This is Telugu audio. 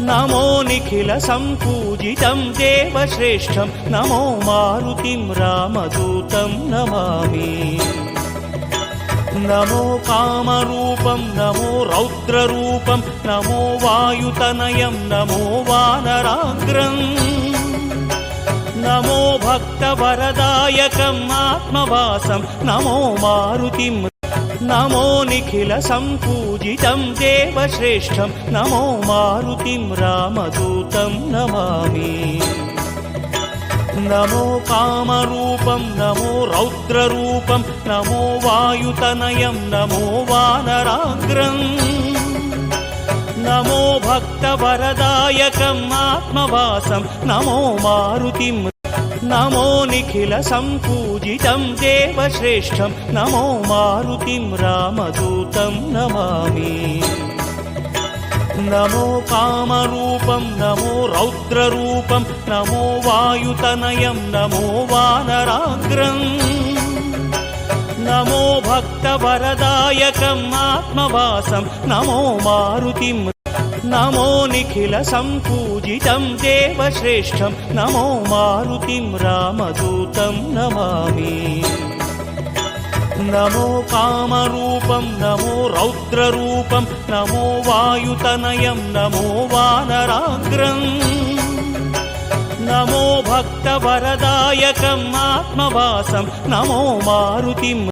నమో నిఖిల సంపూజితం దేవశ్రేష్టం. నమో మారుతిం రామదూతం నమామి. నమో కామరూపం నమో రౌద్రరూపం నమో వాయుతనయం నమో వానరాగ్రం నమో భక్తవరదాయకం ఆత్మవాసం నమో మారుతిం నమో నిఖిల సంపూజితం దేవశ్రేష్టం. నమో మారుతిం రామదూతం నమామి. నమో కామరూపం నమో రౌద్రరూపం నమో వాయుతనయం నమో వానరాగ్రం. నమో భక్తవరదాయకం ఆత్మవాసం నమో మారుతిం నమో నిఖిల సంపూజితం దేవశ్రేష్టం. నమో మారుతిం రామదూతం నమామి. నమో కామరూపం నమో రౌద్రరూపం నమో వాయుతనయం నమో వానరాగ్రం. నమో భక్తవరదాయకం ఆత్మవాసం నమో మారుతిం నమో నిఖిల సంపూజితం దేవశ్రేష్టం. నమో మారుతిం రామదూతం నమామి. నమో కామరూపం నమో రౌద్రరూపం నమో వాయుతనయం నమో వానరాగ్రం. నమో భక్తవరదాయకం ఆత్మవాసం నమో మారుతిం